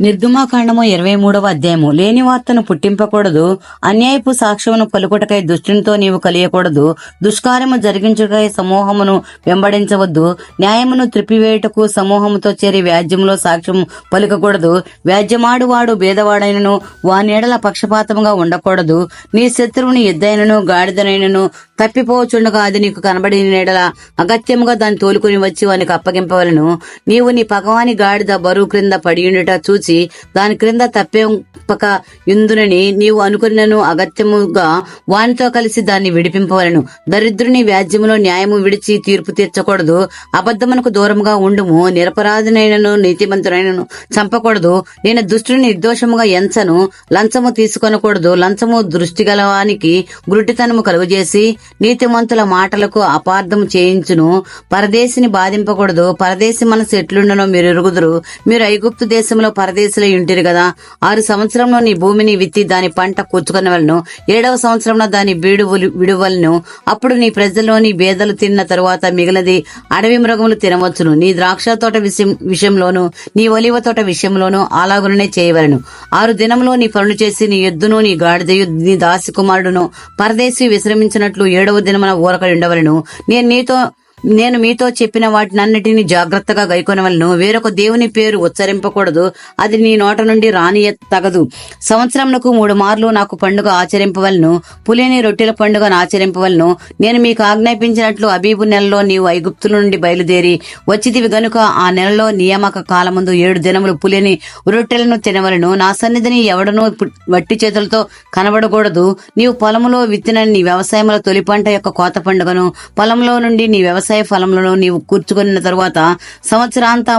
నిర్గమాకాండము ఇరవై మూడవ అధ్యాయము. లేని వార్తను పుట్టింపకూడదు అన్యాయపు సాక్ష్యమును పలుకుటకై దుష్టునితో నీవు కలియకూడదు దుష్కార్యము జరిగించుటకై సమూహమును వెంబడించవద్దు న్యాయమును త్రిప్పివేయుటకు సమూహముతో చేరి వ్యాజ్యములో సాక్ష్యం పలుకకూడదు వ్యాజ్యమాడువాడు భేదవాడైనను వానేడల పక్షపాతముగా ఉండకూడదు నీ శత్రువుని ఎద్దైనను గాడిదనైనను తప్పిపోవచ్చుండగా అది నీకు కనబడి నీడల అగత్యముగా దాన్ని తోలుకుని వచ్చి వానికి అప్పగింపవలను. నీవు నీ పగవాని గాడిద బరువు క్రింద పడియుండుట చూచి దాని క్రింద తప్పింపక యుందునని నీవు అనుకున్నను అగత్యముగా వానితో కలిసి దాన్ని విడిపింపవలను. దరిద్రుని వ్యాజ్యములో న్యాయము విడిచి తీర్పు తీర్చకూడదు. అబద్ధమునకు దూరముగా ఉండుము. నిరపరాధినైనను నీతిమంతుడైనను చంపకూడదు. నేను దుష్టుని నిర్దోషముగా ఎంచను. లంచము తీసుకొనకూడదు. లంచము దృష్టి గలవానికి గురుటితనము కలుగజేసి నీతిమంతుల మాటలకు అపార్థం చేయించును. పరదేశిని బాధింపకూడదు. పరదేశి మనసు ఎట్లుండనో మీరు ఎరుగుదురు. మీరు ఐగుప్తు దేశంలో పరదేశిలో ఉంటిరు కదా ఆరు సంవత్సరంలో నీ భూమిని విత్తి దాని పంట కూర్చుకొనవలను. ఏడవ సంవత్సరంలో దాని బీడు విడువలను. అప్పుడు నీ ప్రజల్లోని బేదలు తిన్న తరువాత మిగిలినది అడవి మృగములు తినవచ్చును. నీ ద్రాక్ష తోట విషయం విషయంలోను నీ ఒలివ తోట విషయంలోను అలాగుననే చేయవలను. ఆరు దినంలో నీ పనులు చేసి నీ ఎద్దును నీ గాడిదయు నీ దాసి కుమారుడును పరదేశి విశ్రమించినట్లు ఏడవ దినమున ఊరక ఉండవలను నేను నీతో నేను మీతో చెప్పిన వాటినన్నిటిని జాగ్రత్తగా గైకొనవలను. వేరొక దేవుని పేరు ఉచ్చరింపకూడదు. అది నీ నోట నుండి రానియ తగదు సంవత్సరంకు మూడు మార్లు నాకు పండుగ ఆచరింపవలను. పులిని రొట్టెల పండుగను ఆచరింపవలను. నేను మీకు ఆజ్ఞాపించినట్లు అబీబు నెలలో నీవు ఐగుప్తుల నుండి బయలుదేరి వచ్చిదివి గనుక ఆ నెలలో నియామక కాలముందు ఏడు దినములు పులిని రొట్టెలను తినవలను. నా సన్నిధిని ఎవడనూ వట్టి చేతులతో కనబడకూడదు. నీవు పొలములో విత్తిన నీ వ్యవసాయముల తొలి పంట యొక్క కోత పండుగను పొలంలో నుండి నీ వ్యవసాయ ఫలములను నీవు కూర్చుకున్న తరువాత సంవత్సరాంత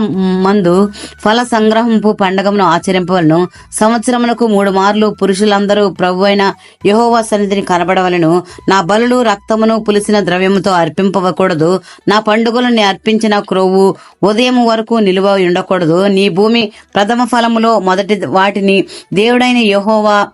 మందు ఫల సంగ్రహంపు పండగమును ఆచరింపవలను. సంవత్సరమునకు మూడు మార్లు పురుషులందరూ ప్రభు అయిన యహోవా సన్నిధిని కనబడవలను. నా బలులు రక్తమును పులిసిన ద్రవ్యముతో అర్పింపవకూడదు. నా పండుగలను అర్పించిన క్రొవ్వు ఉదయం వరకు నిలువ ఉండకూడదు. నీ భూమి ప్రథమ ఫలములో మొదటి వాటిని దేవుడైన యహోవా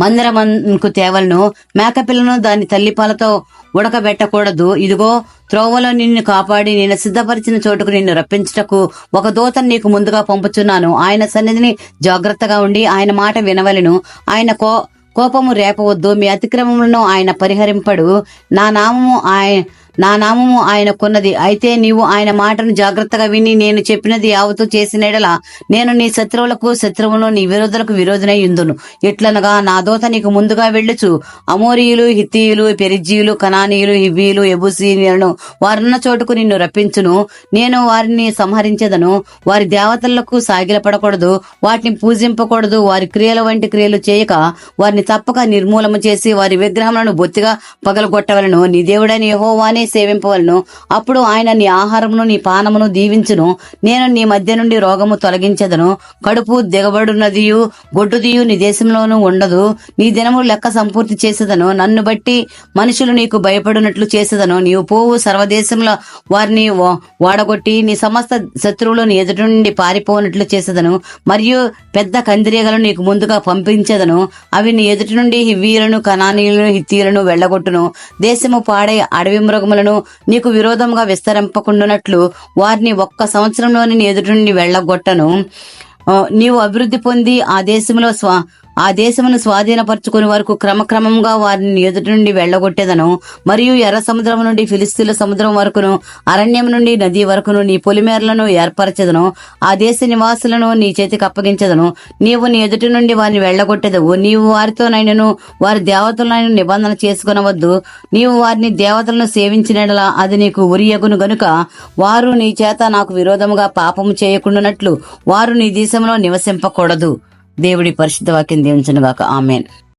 మందిరమంకు తేవలను మేకపిల్లను దాని తల్లిపాలతో ఉడకబెట్టకూడదు. ఇదిగో త్రోవలో నిన్ను కాపాడి నేను సిద్ధపరిచిన చోటుకు నిన్ను రప్పించుటకు ఒక దూతను నీకు ముందుగా పంపుచున్నాను. ఆయన సన్నిధిని జాగ్రత్తగా ఉండి ఆయన మాట వినవలను. ఆయన కో కోపము రేపవద్దు. మీ అతిక్రమములను ఆయన పరిహరింపడు. నా నామము ఆయన నా నామము ఆయనకున్నది అయితే నీవు ఆయన మాటను జాగ్రత్తగా విని నేను చెప్పినది యావతూ చేసినడల నేను నీ శత్రువులకు శత్రువును నీ విరోధులకు విరోధనై ఉందును. ఎట్లనగా నా దోత నీకు ముందుగా వెళ్ళుచు. అమోరియులు హితీయులు పెరిజీయులు కనానీయులు హివ్వీయులు ఎబుసీయులను వారున్న చోటుకు నిన్ను రప్పించును. నేను వారిని సంహరించదను. వారి దేవతలకు సాగిలపడకూడదు. వాటిని పూజింపకూడదు. వారి క్రియల వంటి క్రియలు చేయక వారిని తప్పక నిర్మూలము చేసి వారి విగ్రహములను బొత్తిగా పగలగొట్టవలను. నీ దేవుడని యహోవానే సేవింపవలను. అప్పుడు ఆయన నీ ఆహారమును నీ పానమును దీవించును. నేను నీ మధ్య నుండి రోగము తొలగించదను. కడుపు దిగబడునదియు గొడ్డుదియు నీ దేశంలోనూ ఉండదు. నీ దినము లెక్క సంపూర్తి చేసేదను. నన్ను బట్టి మనుషులు నీకు భయపడినట్లు చేసేదను. నీవు పోవు సర్వదేశంలో వారిని వాడగొట్టి నీ సమస్త శత్రువులను ఎదుటి నుండి పారిపోనట్లు చేసేదను. మరియు పెద్ద కందిరీగలను నీకు ముందుగా పంపించేదను. అవి నీ ఎదుటి నుండి హివ్వీలను కనానీయులను హిత్తీయులను వెళ్ళగొట్టును. దేశము పాడై అడవి మృగములను నీకు విరోధంగా విస్తరింపకుండునట్లు వారిని ఒక్క సంవత్సరంలోని నీ ఎదుటి నుండి వెళ్ళగొట్టను నీవు అభివృద్ధి పొంది ఆ దేశంలో స్వా ఆ దేశమును స్వాధీనపరుచుకుని వరకు క్రమక్రమంగా వారిని ఎదుటి నుండి వెళ్ళగొట్టేదను మరియు ఎర్ర సముద్రం నుండి ఫిలిస్తీన్ల సముద్రం వరకును అరణ్యం నుండి నది వరకును నీ పొలిమేరలను ఏర్పరచెదను. ఆ దేశ నివాసులను నీ చేతికి అప్పగించదను. నీవు నీ ఎదుటి నుండి వారిని వెళ్ళగొట్టేదవు నీవు వారితోనైనను వారి దేవతలైన నిబంధన చేసుకునవద్దు. నీవు వారిని దేవతలను సేవించినలా అది నీకు ఉరియగును గనుక వారు నీ చేత నాకు విరోధముగా పాపము చేయకుండానట్లు వారు నీ దేశంలో నివసింపకూడదు. దేవుడి పరిశుద్ధ వాక్యం దీవించనుగాక ఆమెన్.